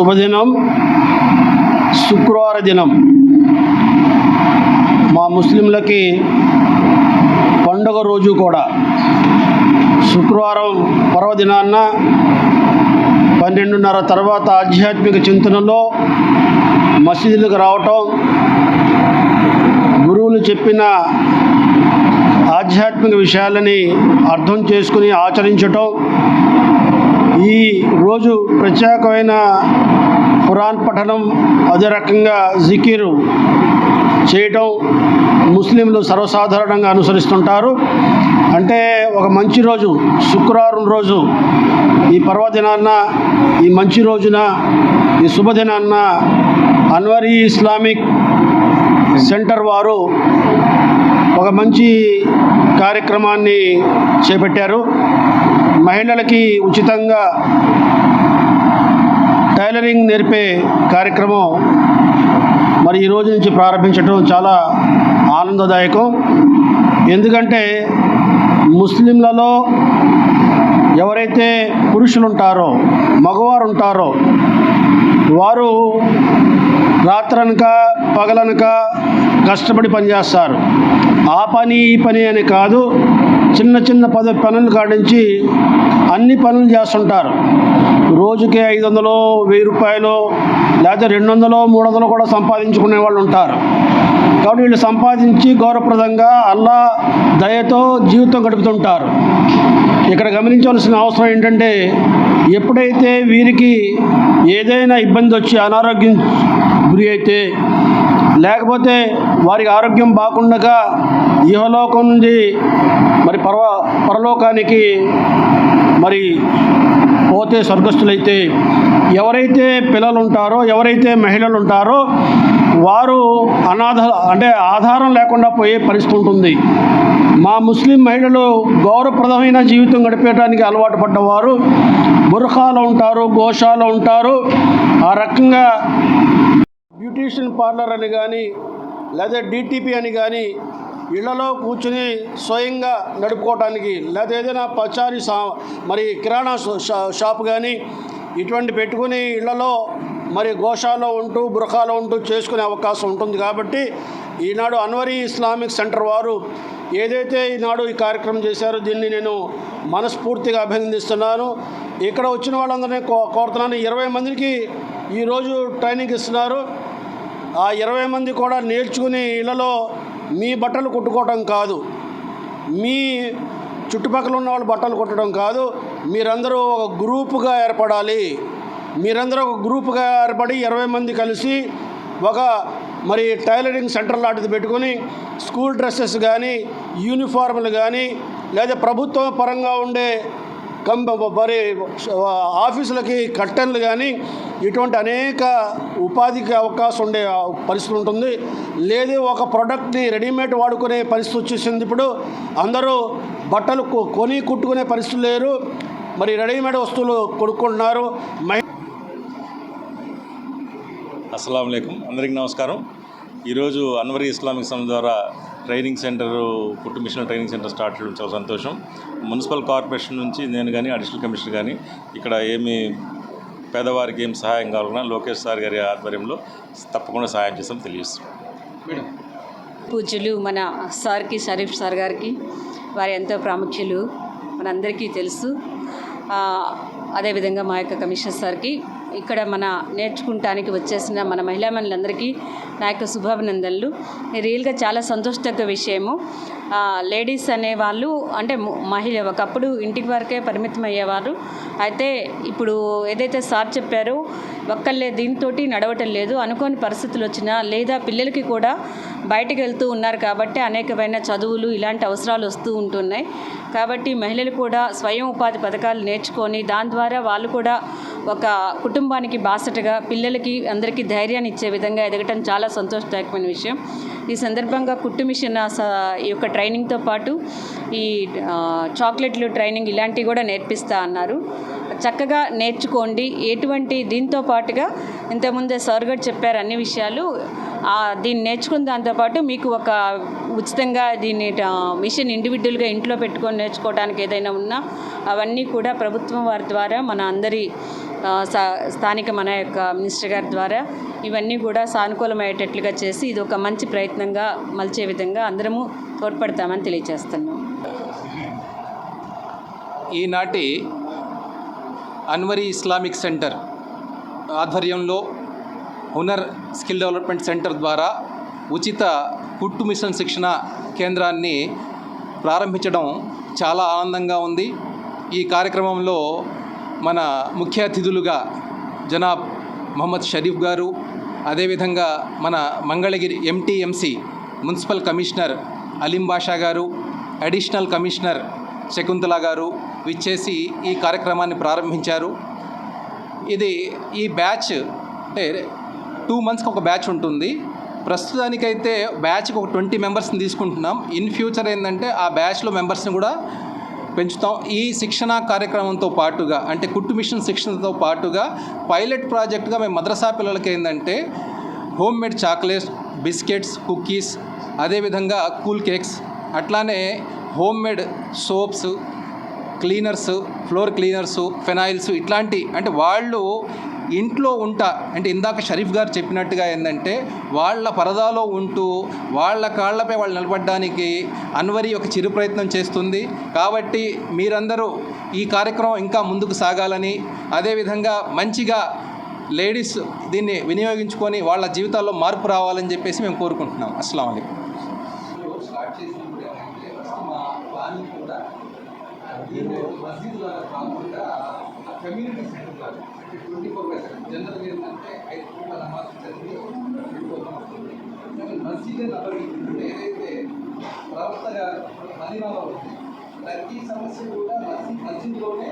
శుభదినం. శుక్రవార దినం. మా ముస్లింలకి పండుగ రోజు కూడా. శుక్రవారం పర్వదినాన్న పన్నెండున్నర తర్వాత ఆధ్యాత్మిక చింతనలో మసీదులకు రావటం గురువులు చెప్పిన ఆధ్యాత్మిక విషయాలని అర్థం చేసుకుని ఆచరించటం రోజు ప్రత్యేకమైన ఖురాన్ పఠనం అదే రకంగా జికీరు చేయటం ముస్లింలు సర్వసాధారణంగా అనుసరిస్తుంటారు. అంటే ఒక మంచి రోజు శుక్రవారం రోజు ఈ పర్వదినాన్న ఈ మంచి రోజున ఈ శుభదినాన్న అన్వరీ ఇస్లామిక్ సెంటర్ వారు ఒక మంచి కార్యక్రమాన్ని చేపట్టారు. మహిళలకి ఉచితంగా టైలరింగ్ నేర్పే కార్యక్రమం మరి ఈ రోజు నుంచి ప్రారంభించడం చాలా ఆనందదాయకం. ఎందుకంటే ముస్లింలలో ఎవరైతే పురుషులు ఉంటారో మగవారు ఉంటారో వారు రాత్రనక పగలనక కష్టపడి పనిచేస్తారు. ఆ పని ఈ పని అని కాదు చిన్న చిన్న పద పనులు కాడించి అన్ని పనులు చేస్తుంటారు. రోజుకి ఐదు వందలు వెయ్యి రూపాయలు లేకపోతే రెండు వందలు మూడు వందలు కూడా సంపాదించుకునే వాళ్ళు ఉంటారు. కాబట్టి వీళ్ళు సంపాదించి గౌరవప్రదంగా అల్లా దయతో జీవితం గడుపుతుంటారు. ఇక్కడ గమనించవలసిన అవసరం ఏంటంటే ఎప్పుడైతే వీరికి ఏదైనా ఇబ్బంది వచ్చి అనారోగ్యం గురి అయితే లేకపోతే వారికి ఆరోగ్యం బాగుండగా ఇహలోకం నుండి మరి పర్వ పరలోకానికి మరి పోతే స్వర్గస్థులైతే ఎవరైతే పిల్లలు ఉంటారో ఎవరైతే మహిళలు ఉంటారో వారు అనాథ అంటే ఆధారం లేకుండా పోయే పరిస్థితి ఉంటుంది. మా ముస్లిం మహిళలు గౌరవప్రదమైన జీవితం గడిపేయడానికి అలవాటు పడ్డవారు బుర్ఖాలో ఉంటారు గోషాలో ఉంటారు. ఆ రకంగా బ్యూటీషియన్ పార్లర్ అని కానీ లేదా డిటిపి అని కానీ ఇళ్ళలో కూర్చుని స్వయంగా నడుపుకోవటానికి లేదా ఏదైనా పచారీ సా మరి కిరాణా షా- షాప్ కానీ ఇటువంటి పెట్టుకుని ఇళ్ళలో మరి గోషాలో ఉంటూ బృఖాలో ఉంటూ చేసుకునే అవకాశం ఉంటుంది కాబట్టి ఈనాడు అన్వరీ ఇస్లామిక్ సెంటర్ వారు ఏదైతే ఈనాడు ఈ కార్యక్రమం చేశారో దీన్ని నేను మనస్ఫూర్తిగా అభినందిస్తున్నాను. ఇక్కడ వచ్చిన వాళ్ళందరినీ కో కోరుతున్నాను. ఇరవై మందికి ఈరోజు ట్రైనింగ్ ఇస్తున్నారు. ఆ ఇరవై మంది కూడా నేర్చుకుని ఇళ్ళలో మీ బట్టలు కుట్టుకోవటం కాదు. మీ చుట్టుపక్కల ఉన్న వాళ్ళు బట్టలు కుట్టడం కాదు. మీరందరూ ఒక గ్రూపుగా ఏర్పడాలి. మీరందరూ ఒక గ్రూపుగా ఏర్పడి ఇరవై మంది కలిసి ఒక మరి టైలరింగ్ సెంటర్ లాంటిది పెట్టుకొని స్కూల్ డ్రెస్సెస్ కానీ యూనిఫార్ములు కానీ లేదా ప్రభుత్వ పరంగా ఉండే కం మరి ఆఫీసులకి కట్టెన్లు కానీ ఇటువంటి అనేక ఉపాధికి అవకాశం ఉండే పరిస్థితి ఉంటుంది. లేదు ఒక ప్రోడక్ట్ని రెడీమేడ్ వాడుకునే పరిస్థితి వచ్చేసింది ఇప్పుడు. అందరూ బట్టలు కొని కుట్టుకునే పరిస్థితి లేరు. మరి రెడీమేడ్ వస్తువులు కొనుక్కుంటున్నారు. మై అస్సలం అందరికీ నమస్కారం. ఈరోజు అన్వరీ ఇస్లామిక్ సంస్థ ద్వారా ట్రైనింగ్ సెంటర్ కుట్టు మిషన్ ట్రైనింగ్ సెంటర్ స్టార్ట్ చేయడం చాలా సంతోషం. మున్సిపల్ కార్పొరేషన్ నుంచి నేను కానీ అడిషనల్ కమిషనర్ కానీ ఇక్కడ ఏమి పేదవారికి ఏం సహాయం కావాలన్నా లోకేష్ సార్ గారి ఆధ్వర్యంలో తప్పకుండా సహాయం చేస్తాం తెలియజేస్తాం పూజ్యులు మన సార్కి షరీఫ్ సార్ గారికి వారి ఎంతో ప్రాముఖ్యులు మనందరికీ తెలుసు. ఆ, అదేవిధంగా మా యొక్క కమిషనర్ సార్కి ఇక్కడ మన నేర్చుకుంటానికి వచ్చేసిన మన మహిళా మనులందరికీ నా యొక్క శుభాభినందనలు. రియల్గా చాలా సంతోషతగ్గ విషయము. లేడీస్ అనేవాళ్ళు అంటే మహిళ ఒకప్పుడు ఇంటికి వరకే పరిమితం అయ్యేవారు. అయితే ఇప్పుడు ఏదైతే సార్ చెప్పారో ఒక్కళ్ళే దీంతో నడవటం లేదు అనుకోని పరిస్థితులు వచ్చినా లేదా పిల్లలకి కూడా బయటకు వెళ్తూ ఉన్నారు కాబట్టి అనేకమైన చదువులు ఇలాంటి అవసరాలు వస్తూ ఉంటున్నాయి. కాబట్టి మహిళలు కూడా స్వయం ఉపాధి పథకాలు నేర్చుకొని దాని ద్వారా వాళ్ళు కూడా ఒక కుటుంబానికి బాసటగా పిల్లలకి అందరికీ ధైర్యాన్ని ఇచ్చే విధంగా ఎదగటం చాలా సంతోషదాయకమైన విషయం. ఈ సందర్భంగా కుట్టు మిషన్ ఈ యొక్క ట్రైనింగ్తో పాటు ఈ చాక్లెట్లు ట్రైనింగ్ ఇలాంటివి కూడా నేర్పిస్తా అన్నారు. చక్కగా నేర్చుకోండి. ఎటువంటి దీంతో పాటుగా ఇంతకుముందే సార్ గారు చెప్పారు అన్ని విషయాలు. దీన్ని నేర్చుకున్న దాంతోపాటు మీకు ఒక ఉచితంగా దీన్ని మిషన్ ఇండివిజువల్గా ఇంట్లో పెట్టుకొని నేర్చుకోవడానికి ఏదైనా ఉన్నా అవన్నీ కూడా ప్రభుత్వం వారి ద్వారా మన అందరి స్థానిక మన యొక్క మినిస్టర్ గారి ద్వారా ఇవన్నీ కూడా సానుకూలమయ్యేటట్లుగా చేసి ఇది ఒక మంచి ప్రయత్నంగా మలిచే విధంగా అందరము తోడ్పడతామని తెలియజేస్తున్నాం. ఈనాటి అన్వరీ ఇస్లామిక్ సెంటర్ ఆధ్వర్యంలో హునర్ స్కిల్ డెవలప్మెంట్ సెంటర్ ద్వారా ఉచిత కుట్టు మిషన్ శిక్షణ కేంద్రాన్ని ప్రారంభించడం చాలా ఆనందంగా ఉంది. ఈ కార్యక్రమంలో మన ముఖ్య అతిథులుగా జనాబ్ మొహమ్మద్ షరీఫ్ గారు అదేవిధంగా మన Mangalagiri MTMC municipal commissioner Aleem Basha garu additional commissioner Shakuntala గారు విచ్చేసి ఈ కార్యక్రమాన్ని ప్రారంభించారు. ఇది ఈ బ్యాచ్ అంటే టూ మంత్స్కి ఒక బ్యాచ్ ఉంటుంది. ప్రస్తుతానికైతే బ్యాచ్కి ఒక ట్వంటీ మెంబర్స్ని తీసుకుంటున్నాం. ఇన్ ఫ్యూచర్ ఏంటంటే ఆ బ్యాచ్లో మెంబర్స్ని కూడా పెంచుతాం. ఈ శిక్షణ కార్యక్రమంతో పాటుగా అంటే కుట్టు మిషన్ శిక్షణతో పాటుగా పైలట్ ప్రాజెక్ట్గా మేము మద్రసా పిల్లలకి ఏంటంటే home made chocolates biscuits cookies అదేవిధంగా కూల్ కేక్స్ అట్లానే home made soaps cleaners floor cleaners phenyls ఇట్లాంటి అంటే వాళ్ళు ఇంట్లో ఉంటా. అంటే ఇందాక షరీఫ్ గారు చెప్పినట్టుగా ఏంటంటే వాళ్ళ పరదాలో ఉంటూ వాళ్ళ కాళ్ళపై వాళ్ళు నిలబడడానికి అన్వరి ఒక చిరు ప్రయత్నం చేస్తుంది. కాబట్టి మీరందరూ ఈ కార్యక్రమం ఇంకా ముందుకు సాగాలని అదేవిధంగా మంచిగా లేడీస్ దీన్ని వినియోగించుకొని వాళ్ళ జీవితాల్లో మార్పు రావాలని చెప్పేసి మేము కోరుకుంటున్నాం. అస్సలం అయికం కూడా కమ్యూనిటీ సెంటర్ అంటే ట్వంటీ ఫోర్ జనరల్గా ఏంటంటే ఐదు కోట్ల నమాజ్ చదివి వెళ్ళిపోతాం వస్తుంది కానీ మస్జిద్ నబరి ఏదైతే ప్రవక్త గారు మదీనాలో ఉంది ప్రతి సమస్య కూడా మస్జిద్ మసీద్లోనే